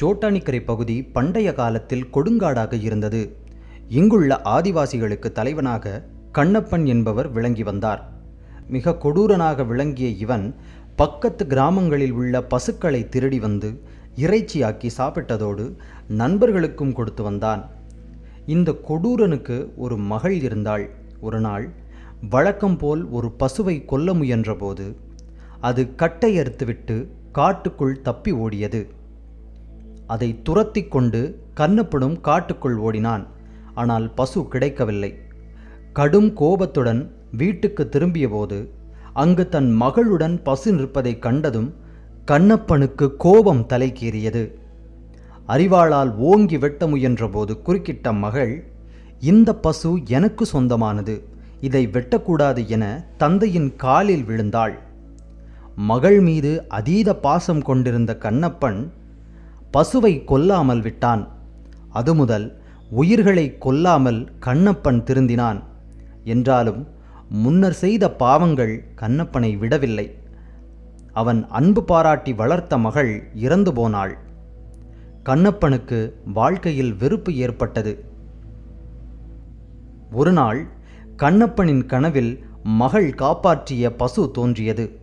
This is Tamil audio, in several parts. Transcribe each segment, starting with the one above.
சோட்டானிக்கரை பகுதி பண்டைய காலத்தில் கொடுங்காடாக இருந்தது. இங்குள்ள ஆதிவாசிகளுக்கு தலைவனாக கண்ணப்பன் என்பவர் விளங்கி வந்தார். மிக கொடூரனாக விளங்கிய இவன் பக்கத்து கிராமங்களில் உள்ள பசுக்களை திருடி வந்து இறைச்சியாக்கி சாப்பிட்டதோடு நண்பர்களுக்கும் கொடுத்து வந்தான். இந்த கொடூரனுக்கு ஒரு மகள் இருந்தாள். ஒரு நாள் வழக்கம் போல் ஒரு பசுவை கொல்ல முயன்றபோது அது கட்டை அறுத்துவிட்டு காட்டுக்குள் தப்பி ஓடியது. அதை துரத்தி கொண்டு கண்ணப்பனும் காட்டுக்குள் ஓடினான். ஆனால் பசு கிடைக்கவில்லை. கடும் கோபத்துடன் வீட்டுக்கு திரும்பியபோது அங்கு தன் மகளுடன் பசு நிற்பதை கண்டதும் கண்ணப்பனுக்கு கோபம் தலைக்கேறியது அறிவாளால் ஓங்கி வெட்ட முயன்றபோது குறுக்கிட்ட மகள் இந்த பசு எனக்கு சொந்தமானது. இதை வெட்டக்கூடாது என தந்தையின் காலில் விழுந்தாள். மகள் மீது அதீத பாசம் கொண்டிருந்த கண்ணப்பன் பசுவை கொல்லாமல் விட்டான். அது முதல் உயிர்களை கொல்லாமல் கண்ணப்பன் திருந்தினான். என்றாலும் முன்னர் செய்த பாவங்கள் கண்ணப்பனை விடவில்லை. அவன் அன்பு பாராட்டி வளர்த்த மகள் இறந்து போனாள். கண்ணப்பனுக்கு வாழ்க்கையில் வெறுப்பு ஏற்பட்டது. ஒருநாள் கண்ணப்பனின் கனவில் மகள் காப்பாற்றிய பசு தோன்றியது.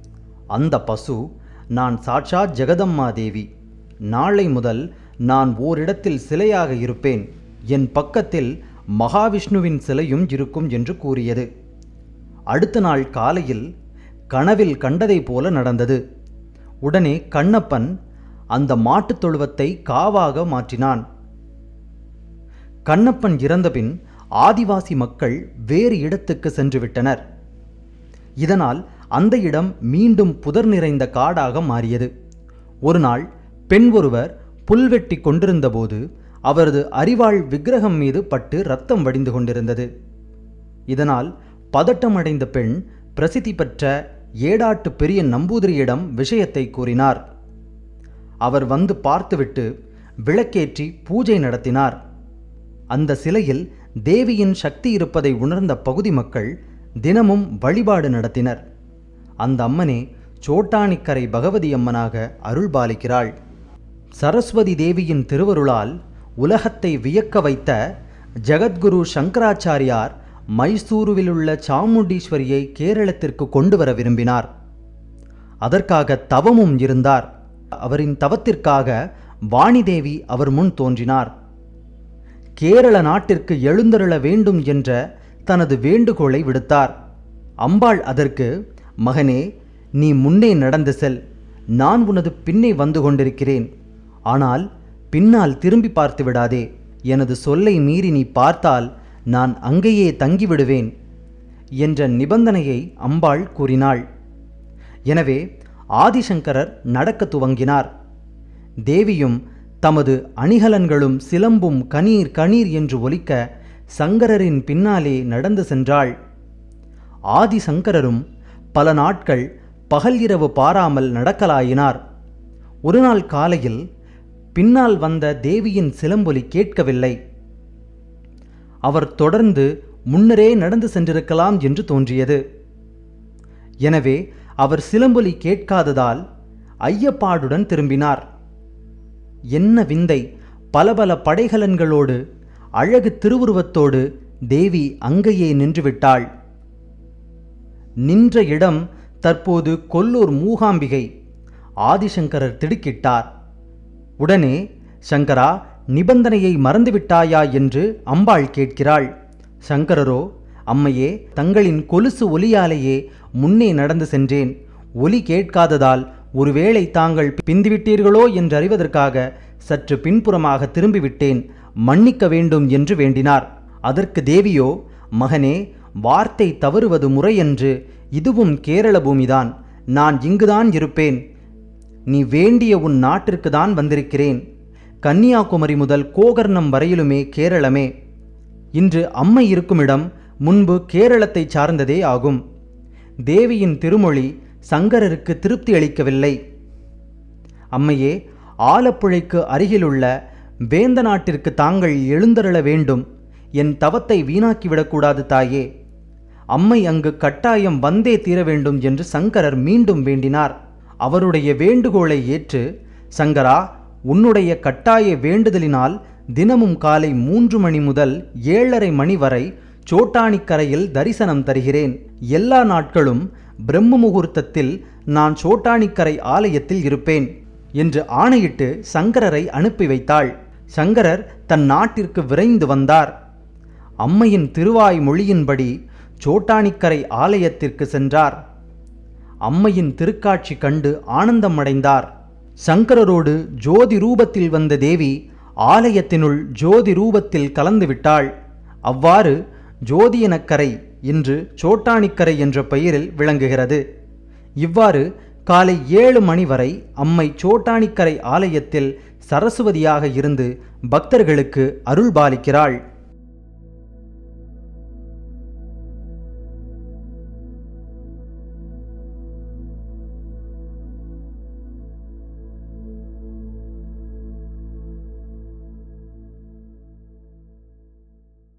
அந்த பசு நான் சாட்சாத் ஜெகதம்மா தேவி நாளை முதல் நான் ஓரிடத்தில் சிலையாக இருப்பேன். என் பக்கத்தில் மகாவிஷ்ணுவின் சிலையும் இருக்கும் என்று கூறியது. அடுத்த நாள் காலையில் கனவில் கண்டதைப் போல நடந்தது. உடனே கண்ணப்பன் அந்த மாட்டுத் தொழுவத்தை காவாக மாற்றினான். கண்ணப்பன் இறந்தபின் ஆதிவாசி மக்கள் வேறு இடத்துக்கு சென்றுவிட்டனர் இதனால் அந்த இடம் மீண்டும் புதர் நிறைந்த காடாக மாறியது. ஒரு நாள் பெண் ஒருவர் புல்வெட்டி கொண்டிருந்தபோது அவரது அறிவாள் விக்கிரகம் மீது பட்டு ரத்தம் வடிந்து கொண்டிருந்தது. இதனால் பதட்டமடைந்த பெண் பிரசித்தி பெற்ற ஏடாட்டு பெரிய நம்பூதிரியிடம் விஷயத்தை கூறினார். அவர் வந்து பார்த்துவிட்டு விளக்கேற்றி பூஜை நடத்தினார். அந்த சிலையில் தேவியின் சக்தி இருப்பதை உணர்ந்த பகுதி மக்கள் தினமும் வழிபாடு நடத்தினர். அந்த அம்மனே சோட்டானிக்கரை பகவதி அம்மனாக அருள்பாலிக்கிறாள். சரஸ்வதி தேவியின் திருவருளால் உலகத்தை வியக்க வைத்த ஜெகத்குரு சங்கராச்சாரியார் மைசூருவிலுள்ள சாமுண்டீஸ்வரியை கேரளத்திற்கு கொண்டு வர விரும்பினார். அதற்காக தவமும் இருந்தார். அவரின் தவத்திற்காக வாணிதேவி அவர் முன் தோன்றினார். கேரள நாட்டிற்கு எழுந்தருள வேண்டும் என்ற தனது வேண்டுகோளை விடுத்தார். அம்பாள் அதற்கு மகனே நீ முன்னே நடந்து செல். நான் உனது பின்னே வந்து கொண்டிருக்கிறேன். ஆனால் பின்னால் திரும்பி பார்த்து விடாதே. எனது சொல்லை மீறி நீ பார்த்தால் நான் அங்கேயே தங்கிவிடுவேன் என்ற நிபந்தனையை அம்பாள் கூறினாள். எனவே ஆதிசங்கரர் நடக்க துவங்கினார். தேவியும் தமது அணிகலன்களும் சிலம்பும் கணீர் கணீர் என்று ஒலிக்க சங்கரரின் பின்னாலே நடந்து சென்றாள். ஆதிசங்கரரும் பல நாட்கள் பகல் இரவு பாராமல் நடக்கலாயினார். ஒரு நாள் காலையில் பின்னால் வந்த தேவியின் சிலம்பொலி கேட்கவில்லை. அவர் தொடர்ந்து முன்னரே நடந்து சென்றிருக்கலாம் என்று தோன்றியது. எனவே அவர் சிலம்பொலி கேட்காததால் ஐயப்பாடுடன் திரும்பினார். என்ன விந்தை பல பல படைகலன்களோடு அழகு திருவுருவத்தோடு தேவி அங்கேயே நின்றுவிட்டாள். நின்ற இடம் தற்போது கொல்லூர் மூகாம்பிகை ஆதிசங்கரர் திடுக்கிட்டார். உடனே சங்கரா நிபந்தனையை மறந்துவிட்டாயா? என்று அம்பாள் கேட்கிறாள். சங்கரரோ அம்மையே தங்களின் கொலுசு ஒலியாலேயே முன்னே நடந்து சென்றேன். ஒலி கேட்காததால் ஒருவேளை தாங்கள் பிந்துவிட்டீர்களோ? என்று அறிவதற்காக சற்று பின்புறமாக திரும்பிவிட்டேன். மன்னிக்க வேண்டும் என்று வேண்டினார். அதற்கு தேவியோ மகனே வார்த்தை தவறுவது முறையன்று. இதுவும் கேரள பூமிதான். நான் இங்குதான் இருப்பேன். நீ வேண்டிய உன் நாட்டிற்கு தான் வந்திருக்கிறேன். கன்னியாகுமரி முதல் கோகர்ணம் வரையிலுமே கேரளமே. இன்று அம்மை இருக்கும் இடம் முன்பு கேரளத்தை சார்ந்ததே ஆகும். தேவியின் திருமொழி சங்கரருக்கு திருப்தி அளிக்கவில்லை. அம்மையே ஆலப்புழைக்கு அருகிலுள்ள வேந்த நாட்டிற்கு தாங்கள் எழுந்தருள வேண்டும். என் தவத்தை வீணாக்கிவிடக்கூடாது தாயே. அம்மை அங்கு கட்டாயம் வந்தே தீர வேண்டும் என்று சங்கரர் மீண்டும் வேண்டினார். அவருடைய வேண்டுகோளை ஏற்று சங்கரா உன்னுடைய கட்டாய வேண்டுதலினால் தினமும் காலை மூன்று மணி முதல் ஏழரை மணி வரை சோட்டானிக்கரையில் தரிசனம் தருகிறேன். எல்லா நாட்களும் பிரம்ம முகூர்த்தத்தில் நான் சோட்டானிக்கரை ஆலயத்தில் இருப்பேன் என்று ஆணையிட்டு சங்கரரை அனுப்பி வைத்தாள். சங்கரர் தன் நாட்டிற்கு விரைந்து வந்தார். அம்மையின் திருவாய் மொழியின்படி சோட்டானிக்கரை ஆலயத்திற்கு சென்றார். அம்மையின் திருக்காட்சி கண்டு ஆனந்தமடைந்தார். சங்கரரோடு ஜோதி ரூபத்தில் வந்த தேவி ஆலயத்தினுள் ஜோதி ரூபத்தில் கலந்து விட்டாள். அவ்வாறு ஜோதியனக்கரை இன்று சோட்டானிக்கரை என்ற பெயரில் விளங்குகிறது. இவ்வாறு காலை ஏழு மணி வரை அம்மை சோட்டானிக்கரை ஆலயத்தில் சரஸ்வதியாக இருந்து பக்தர்களுக்கு அருள்பாலிக்கிறாள்.